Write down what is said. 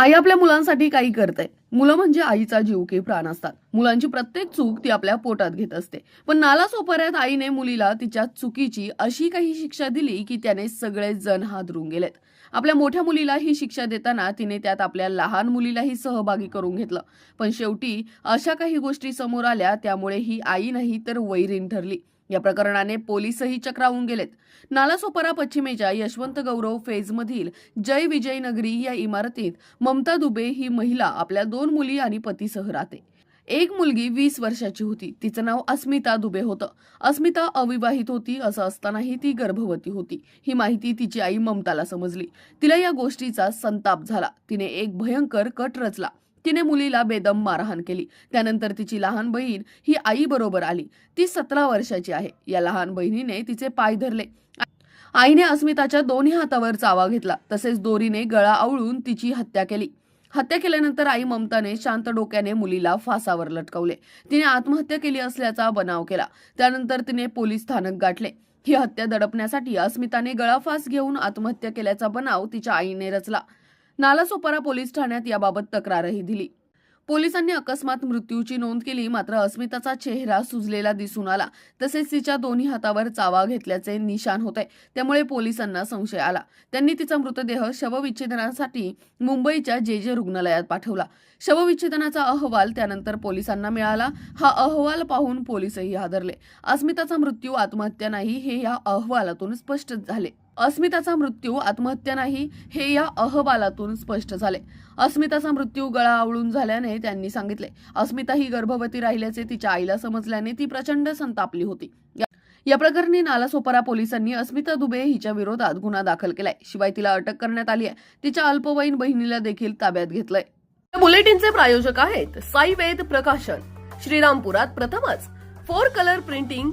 आई आपल्या मुलांसाठी काही करते. मुलं म्हणजे आईचा जीव की प्राण असतात. मुलांची प्रत्येक चूक ती आपल्या पोटात घेत असते. पण नाला सोपाऱ्यात आईने मुलीला तिच्या चुकीची अशी काही शिक्षा दिली की त्याने सगळे जण हादरून गेलेत. आपल्या मोठ्या मुलीला ही शिक्षा देताना तिने त्यात आपल्या लहान मुलीलाही सहभागी करून घेतलं. पण शेवटी अशा काही गोष्टी समोर आल्या त्यामुळे ही आई नाही तर वैरीण ठरली. या प्रकरणाने पोलीसही चक्रावून गेलेत. नालासोपारा पश्चिमेच्या यशवंत गौरव फेजमधील जय विजय नगरी या इमारतीत ममता दुबे ही महिला आपल्या दोन मुली आणि पतीसह राहते. एक मुलगी वीस वर्षाची होती. तिचं नाव अस्मिता दुबे होतं. अस्मिता अविवाहित होती असं असतानाही ती गर्भवती होती. ही माहिती तिची आई ममताला समजली. तिला या गोष्टीचा संताप झाला. तिने एक भयंकर कट रचला. तिने मुलीला बेदम मारहाण केली. त्यानंतर तिची लहान बहीण ही आई बरोबर आली. ती सतरा वर्षाची आहे. या लहान बहिणीने तिचे पाय धरले. आईने अस्मिताच्या दोन्ही हातावर चावा घेतला. तसेच दोरीने गळा आवळून तिची हत्या केली. हत्या केल्यानंतर आई ममताने शांत डोक्याने मुलीला फासावर लटकवले. तिने आत्महत्या केली असल्याचा बनाव केला. त्यानंतर तिने पोलीस स्थानक गाठले. ही हत्या दडपण्यासाठी अस्मिताने गळाफास घेऊन आत्महत्या केल्याचा बनाव तिच्या आईने रचला. नालासोपारा पोलीस ठाण्यात याबाबत तक्रारही दिली. पोलिसांनी अकस्मात मृत्यूची नोंद केली मात्र अस्मिताचा चेहरा सुजलेला दिसून आला. तसेच तिच्या दोन्ही हातावर चावा घेतल्याचे निशान होते त्यामुळे पोलिसांना संशय आला. त्यांनी तिचा मृतदेह शवविच्छेदनासाठी मुंबईच्या जे जे रुग्णालयात पाठवला. शवविच्छेदनाचा अहवाल त्यानंतर पोलिसांना मिळाला. हा अहवाल पाहून पोलीसही हादरले. अस्मिताचा मृत्यू आत्महत्या नाही हे या अहवालातून स्पष्ट झाले. अस्मिताचा मृत्यू आत्महत्या नाही हे या अहवालातून स्पष्ट झाले. अस्मिताचा मृत्यू गळा आवळून झाल्याने त्यांनी सांगितले. अस्मिता ही गर्भवती राहिल्याचे तिच्या आईला समजल्याने ती प्रचंड संतापली होती. या- प्रकरणी नालासोपारा पोलिसांनी अस्मिता दुबे हिच्या विरोधात गुन्हा दाखल केलाय. शिवाय तिला अटक करण्यात आली आहे. तिच्या अल्पवयीन बहिणीला देखील ताब्यात घेतलंय. बुलेटिनचे प्रायोजक आहेत साई वेद प्रकाशन. श्रीरामपुरात प्रथमच. Four colour printing